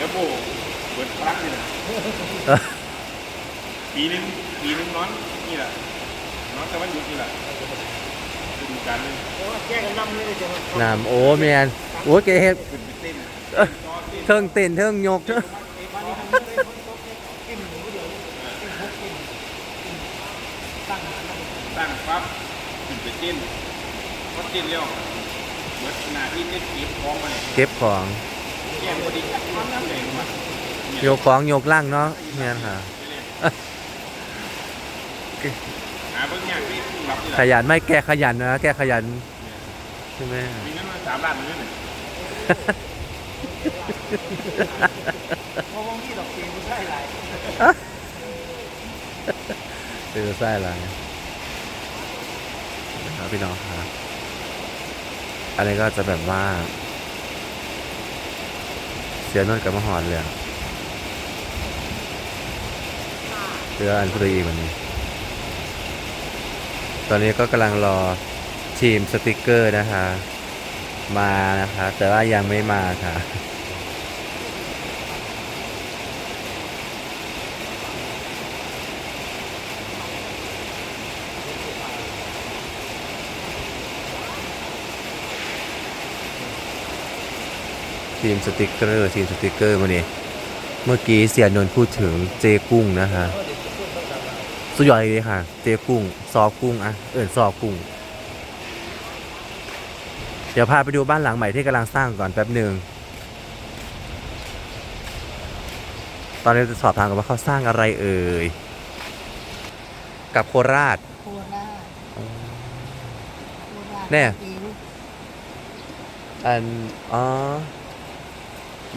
แล้วโบเบิดพลังนี่นะเออปีนึงปีนึงนอนนี่แหละนอนแต่วันหยุดนี่แหละฤดูกาลเลยเพราะว่าแก้กันน้ำเลยจะมาน้ำโอ้แมนโอ้ยเกเฮ็ดขึ้นไปเต้นเอ้ยนอนเต้นเทิงเต้นเทิงยกเทิงวันนี้ทำเลยคนตกกินหมูเดียวกินพกกินตั้งหาน้ำตั้งปั๊บขึ้นไปเต้นพอเต้นแล้วเบิดหน้าที่เต้นเก็บของมาเลยเก็บของ แย่งพอดีจักความน้ำแรงมาโยกของโยกล่างเนาะแมนค่ะหาเบิ่งยากที่รับนี่แหขละยันไม่แกขยันนะแกขยันใช่ไหมมีเงินมาสามล้านเลยเนี่ยเพราะว่ามีดอกเกลือมันได้หลายเป็นไส้อะไรนะครับพี่น้องครับ อันนี้ก็จะแบบว่า เสียนวดกับมะหอนเลยอะเรืออันพุรีวันนี้ ตอนนี้ก็กำลังรอทีมสติกเกอร์นะคะ มานะคะ แต่ว่ายังไม่มาค่ะ ทีมสติกเกอร์ทีมสติกเกอร์วันนี้เมื่อกี้เสียนนท์พูดถึงเจกุ้งนะคะสุดยอดเลยค่ะ เจกุ้ง ซอกุ้งอะเอิญซอกุ้ง เดี๋ยวพาไปดูบ้านหลังใหม่ที่กำลังสร้างก่อนแป๊บหนึ่งตอนนี้จะสอบถามกันว่าเขาสร้างอะไรเอ่ย กับโคราชโคราชโคราชแน่เองอัน อ๋อ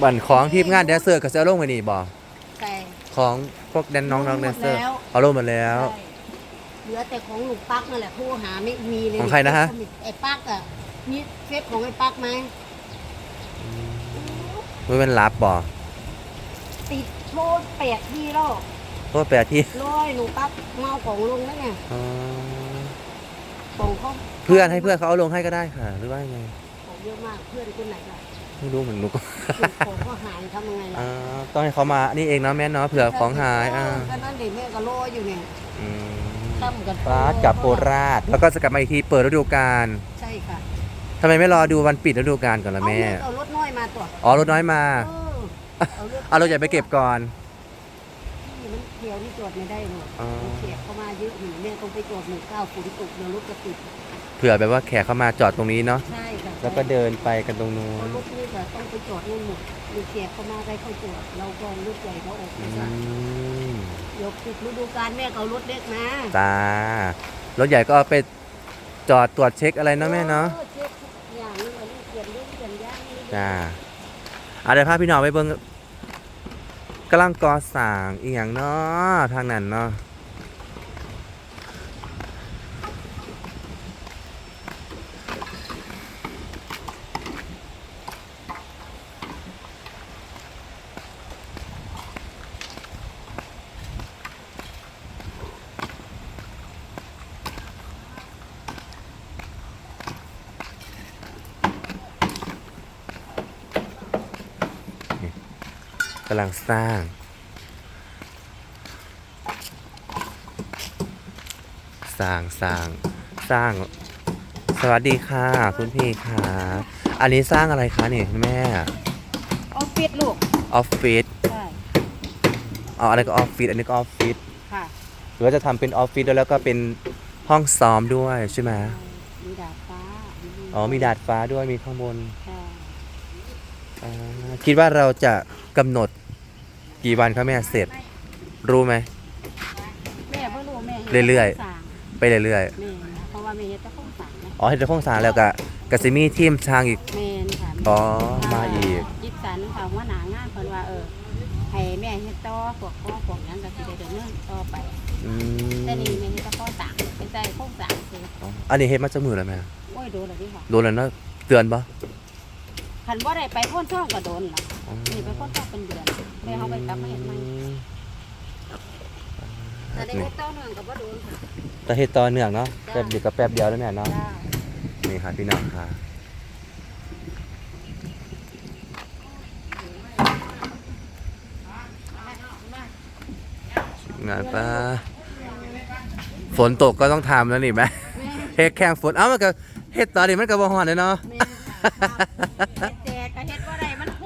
บันของทีมงานแดนเซอร์กับเซลลงไปนี่บ่แต่ของพวกแดนน้องน้องแดนเซอร์หมดแล้ว เอาลงหมดแล้วใช่เหลือแต่ของลุงปักนั่นแหละผู้หาไม่มีเลยของใครนะฮะ ไอ้ปักอะนี่เฟซของไอ้ปักไหมไม่เป็นรับบ่ติดโทษแปดที่แล้วเพราะว่าแปลที่ร้อยลุงปักเมาของลุงแล้วเนี่ยอ๋อของเขาเพื่อนให้เพื่อนเขาเอาลงให้ก็ได้ค่ะ หรือว่ายังไงของเยอะมากเพื่อนคนไหนล่ะ ไม่รู้เหมือนหนูก็ ของเขาหายทำยังไงล่ะอ่าต้องให้เขามานี่เองเนาะแม่เนาะเผื่อของหายอ่าก็นั่นเด็กแม่ก็รออยู่เนี่ยอืมตั้มกันร้านกับโคราชแล้วก็จะกลับมาอีกทีเปิดฤดูกาลใช่ค่ะทำไมไม่รอดูวันปิดฤดูกาลก่อนล่ะเอาแม่เงินเอารถน้อยมาตัวอ๋อรถน้อยมา เออเอารถเอารถใหญ่ไปเก็บก่อน ที่มันเที่ยวที่จอดไม่ได้หรอกอ๋อมันเสียเข้ามาเยอะอยู่เนี่ยต้องไปจอดหนึ่งเก้าฝนตกเดี๋ยวรถจะติดเผื่อแบบว่าแขกเข้ามาจอดตรงนี้เนาะใช่ค่ะแล้วก็เดินไปกันตรงนู้เพนราะรถนี่จะต้องไปจอดนู่นหมดมีเสียเข้ามาได้เข้าจอดเราก็รถใหญ่เขาออกอืไม่ได้มเดี๋ยวปิดฤดูกาลแม่ก็เอารถเล็กมาจ้ารถใหญ่ก็เอาไปจอดตรวจเช็คอะไรเนาะแม่เนาะออเช็คทุกอย่างนี่เราเปลี่ยนเรื่องเปลี่ยนย่างนี่จ้าอะเดี๋ยวพาพี่น้องไปเบิ่ง กำลังก่อสร้างอีหยังเนาะทางนั้นเนาะกำลังสร้าง สร้างสร้างสร้าง สวัสดีค่ะคุณพี่ค่ะ อันนี้สร้างอะไรคะนี่แม่ ออฟฟิศลูก ออฟฟิศใช่อ๋ออันนี้ก็ออฟฟิศอันนี้ก็ออฟฟิศค่ะหรือว่าจะทำเป็นออฟฟิศด้วยแล้วก็เป็นห้องซ้อมด้วยใช่ไหมมีดาดฟ้าอ๋อมีดาดฟ้าด้วยมีข้างบนใช่อ่าคิดว่าเราจะกำหนด กี่วันคะแม่เสร็จ รู้ไหม แม่เพิ่งรู้แม่ฮ็ดเรื่อยๆแต่ข้างสางไปเรื่อยแม่นะเพราะว่าแม่เฮ็ดแต่ข้างสางนะๆอ๋อให้จะข้องสารแล้วก็กสิมีทีมช่างอีก แม่นค่ะอ๋อมาอีกจิตสันค่ะว่าหนางานเพิ่นว่าเออให้แม่เฮ็ดต่อพวกข้อพวกหยังก็สิได้เดินเนินต่อไป อืมแต่นี่แม่เฮ็ดแต่ข้อต่างเป็นใจข้อต่างคืออ๋ออันนี้เฮ็ดมาจากมือแล้วแม่โอ้ยโดนแล้วดิค่ะโดนแล้วเนาะเตือนปะ ขันว่าได้ไปพ่นท่องก็โดนหรอนี่ไปพ่นท่องเป็นเดือนไม่เขาไปกลับมาเห็นไหมแต่เฮ็ดต่อเนื่องกับว่าโดนค่ะแต่เฮ็ดต่อเนื่องเนาะแป๊บเดียวกับแป๊บเดียวแล้วเนี่เนาะนี่ค่ะพี่น้องค่ะงานปะฝนตกก็ต้องทำแล้วนี่ไหมเฮ็ดแข่งฝนเอ้ามันก็เฮ็ดตอนนี่มันก็บ่ฮ้อนเลยเนาะ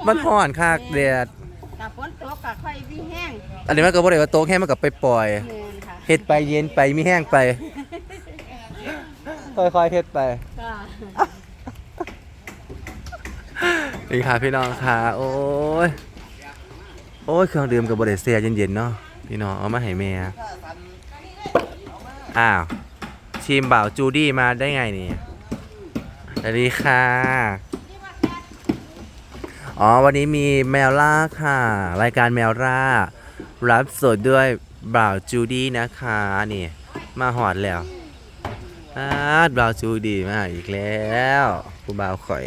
มันฮ้อนมันฮ้อนคักแดดแต่ฝนตกก็ค่อยวิแห้งอันนี้มันก็บ่ได้ว่าโตกแห้งมันก็ไปปล่อยแม่นค่ะเฮ็ดไปเย็นไปมีแห้งไป ค่อยๆเฮ็ดไป ค่ะนี่ค่ะพี่น้องค่ะ โอ้ย โอ้ย เครื่องดื่มกับบริเซียเย็นๆเนาะพี่น้องเอามาให้แม่อ้าวทีมบ่าวจูดี้มาได้ไงนี่สวัสดีค่ะ อ๋อ วันนี้มีแมวล่าค่ะ รายการแมวล่า รับสดด้วยบ่าวจูดี้นะคะนี่ มาหอดแล้วอาดบ่าวจูดี้มาอีกแล้วผู้บ่าวข่อย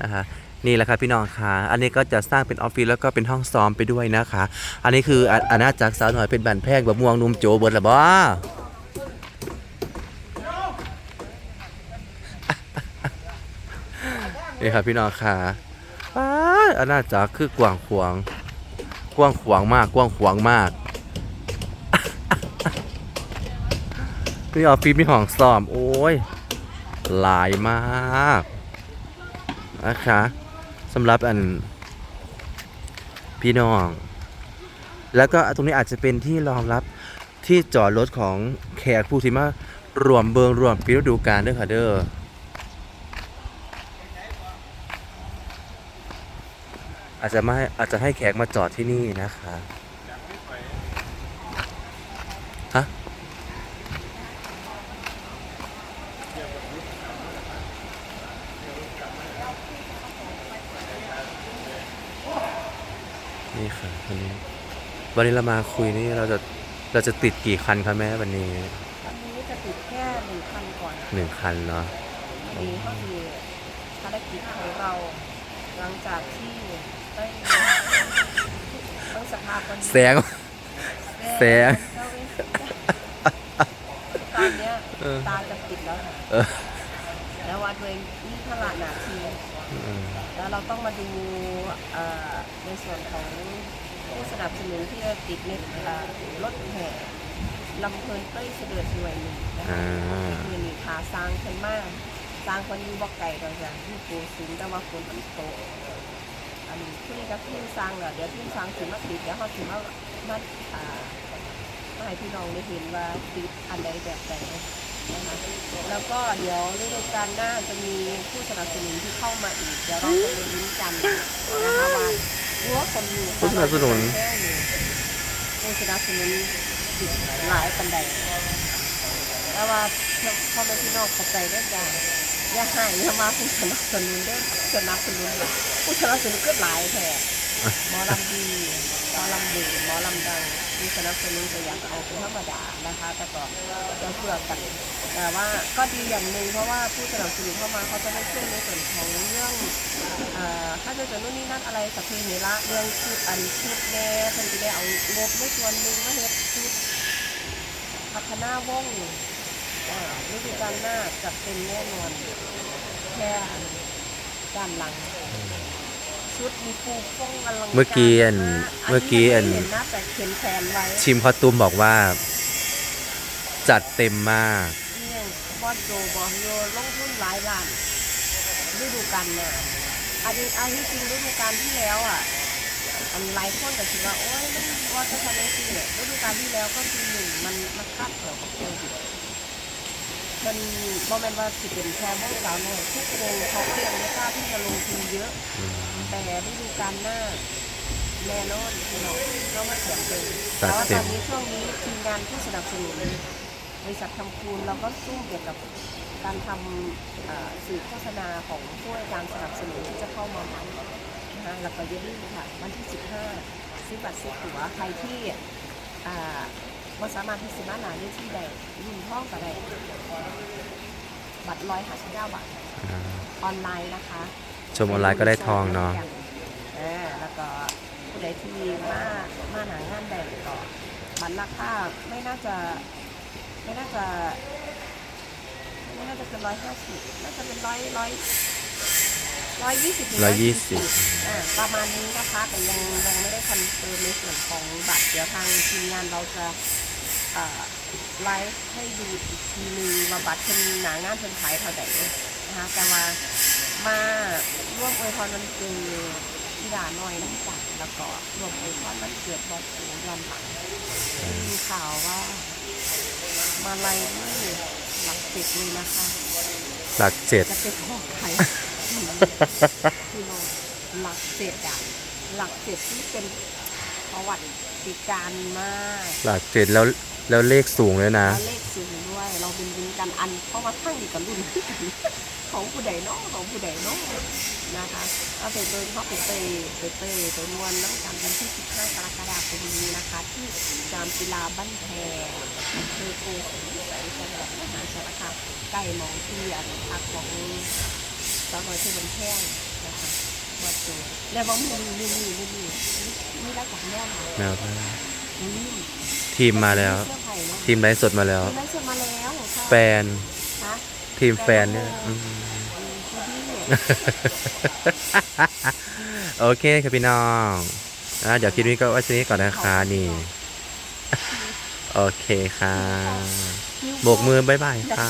นะคะนี่แหละครับพี่น้องคะอันนี้ก็จะสร้างเป็นออฟฟิศแล้วก็เป็นห้องซ้อมไปด้วยนะคะ อันนี้คืออาอาณาจักรสาวหน่อยเป็นบันแพงแบบม่วงนุ่มโจเบิร์ดละบ่ นี่ครับพี่น้องคะอายอาณาจักรคือกว้างขวางกว้างขวางมากกว้างขวางมากนี่ออฟฟิศมีห้องซ้อม โอ้ย หลายมากนะคะสำหรับอัน พี่น้อง แล้วก็ตรงนี้อาจจะเป็นที่รองรับที่จอดรถของแขกผู้ที่มารวมเบิงรวมปีฤดูกาลด้วยค่ะเด้อ อาจจะไม่อาจจะให้แขกมาจอดที่นี่นะคะฮะนี่ค่ะวันนี้วันนี้เรามาคุยนี่เราจะเราจะติดกี่คันคะแม่วันนี้อันนี้จะติดแค่หนึ่งคันก่อนหนึ่งคันเนาะอันนี้ก็คือภารกิจของเราหลังจากที่ได้ ต้องสภาพวันนี้แสง แสง ตอนเนี้ยเออตาจะปิดแล้วค่ะเออแล้ววัดตัวเองนี่ขนาดหนาทีอืมแล้วเราต้องมาดูเอ่อในส่วนของผู้สนับสนุนที่จะติดในเอ่อรถแห่ลำเพลินเต้ยเสด็จหน่วยหนึ่งนะคะอ่าคือนี่ขาสร้างขึ้นมาก สร้างคนอยู่บอกไก่เราจะที่ปูสูงแต่ว่าฝนมันตกอันนี้ คุยกับพี่สร้างเหรอเดี๋ยวพี่สร้างถึงมาติดเดี๋ยวเขาถึงมามาอ่ามาให้พี่น้องได้เห็นว่าติดอันใดแบบไหนนะคะแล้วก็เดี๋ยวฤดูกาลหน้าจะมีผู้สนับสนุนที่เข้ามาอีก เดี๋ยวเราจะไปลุ้นกันนะคะว่ารั้วคนอยู่ผู้สนับสนุน ผู้สนับสนุนติดหลายปันใดแต่ว่าพ่อแม่พี่น้องเข้าใจได้จ้ะ อย่าให้อย่ามาผู้สนับสนุนเด้อสนับสนุนผู้สนับสนุนก็หลายแท้หมอลำดีหมอลำดีหมอลำดังมีสนับสนุนก็อยากเอาเป็นธรรมดานะคะแต่ก็จะเพื่อกันแต่ว่าก็ดีอย่างหนึ่งเพราะว่าผู้สนับสนุนเข้ามาเขาจะได้ช่วยในส่วนของเรื่องเอ่อค่าใช้จ่ายนู่นนี่นั่นอะไรสัพเพเหระเรื่องชุดอันชุดแน่เพิ่นจะได้เอางบในส่วนหนึ่งมาเฮ็ดชุดพัฒนาวงอ่า ฤดูกาลหน้าจะเป็นแน่นอนแค่ด้านหลัง ชุดมีปูฟงอลังารเมื่อกี้อันากเมื่อกี้อันไได้เห็นนะแต่เขียนแผนไว้ชิมคอตุมบอกว่า จัดเต็มมาก เนี่ยบอสโจบอสโยลงทุนหลายล้านฤดูกาลหน้าอันนี้อันที่จริงฤดูกาลที่แล้วอะอันหลายคนก็คิดว่าโอ๊ยมันว่าจะทำได้จริงเนี่ยฤดูกาลที่แล้วก็คือหนึ่งมันมันคาดเกี่ยวกับโควิด มันโมเมนว่าสิเป็นแค่พวกสาวน้อยทุกวงเขาก็ยังไม่กล้าที่จะลงทุนเยอะ แต่ฤดูกาลหน้าแน่นอนพี่น้องก็มาเสียงเลยจัแต่ดว่าเต็ตอมนนี้ช่วงนี้ทีมงานผู้สนับสนุนบริษัททำคูณเราก็สู้เกี่ยวกับการทำเอ่อสื่อโฆษณาของผู้ให้การสนับสนุนที่จะเข้ามาใหม่นะคะแล้วก็อย่าลืมค่ะวันที่ 15 ซื้อบัตรซื้อตั๋วใครที่ อ่าว่าสามารถที่สิมาหนาได้ที่ใดรุ่นห้องกับใดบัตรร้อยห้าสิบเก้าบาทอ่าออนไลน์นะคะ ชมออนไลน์ก็ได้ทองเนาะเออแล้วก็ผู้ใดที่มามาหนางานแดงก็บัตรราคาไม่น่าจะไม่น่าจะไม่น่าจะเป็นร้อยห้าสิบน่าจะเป็นร้อยร้อยร้อยยี่สิบร้อยยี่สิบอ่าประมาณนี้นะคะแต่ยังยังไม่ได้คอนเฟิร์มในส่วนของบัตรเดี๋ยวทางทีมงานเราจะเอ่อ ไลฟ์ให้ดูอีกทีนึงว่าบัตรเป็นหนางานเป็นขายเท่าไหร่นะคะแต่ว่ามาร่วมอวยพรวันเกิดอีดาหน่อยน้ำจัดแล้วก็ร่วมอวยพรวันเกิดบอสเสียย้อนหลังมีข่าวว่า มาลัยนี่หลักสิบเลยนะคะหลักเจ็ดจะเป็นของใครพี่น้องหลักเจ็ดอะหลักเจ็ดที่เป็นประวัติการมาก หลักเจ็ดแล้ว แล้วเลขสูงเลยนะ และเลขสูงด้วย เราเป็นวินกันอัน เพราะว่าทั้งดีกับรุ่น ของผู้ใดเน้องของผู้ใดเน้องนะคะเอาไปเดินเข้าไปเตยไปเตยไปนวลน้ำกันวันที่ 15 กรกฎาคมนี้นะคะ ที่สนามกีฬาบ้านแพรอำเภอโกสุมพิสัยจังหวัดมหาสารคามใกล้หมองเที่อันพักของสาวน้อยเทวันแท่งนะคะวัดตัวแล้วว่ามีมีมีมีมีมีรักจากแม่ค่ะแมวล่าอืม ทีมมาแล้วเสื้อไผ่เนอะทีมไลฟ์สดมาแล้วทีมได้เสื้อมาแล้วใช่แฟนฮะทีมแฟนเนี่ยอืมอืมคือพี่เนี่ยโอเคครับพี่น้องอะเดี๋ยวคลิปนี้ก็ไว้ชนี้ก่อนนะคะนี่ โอเคค่ะโบกมือบายบายค่ะ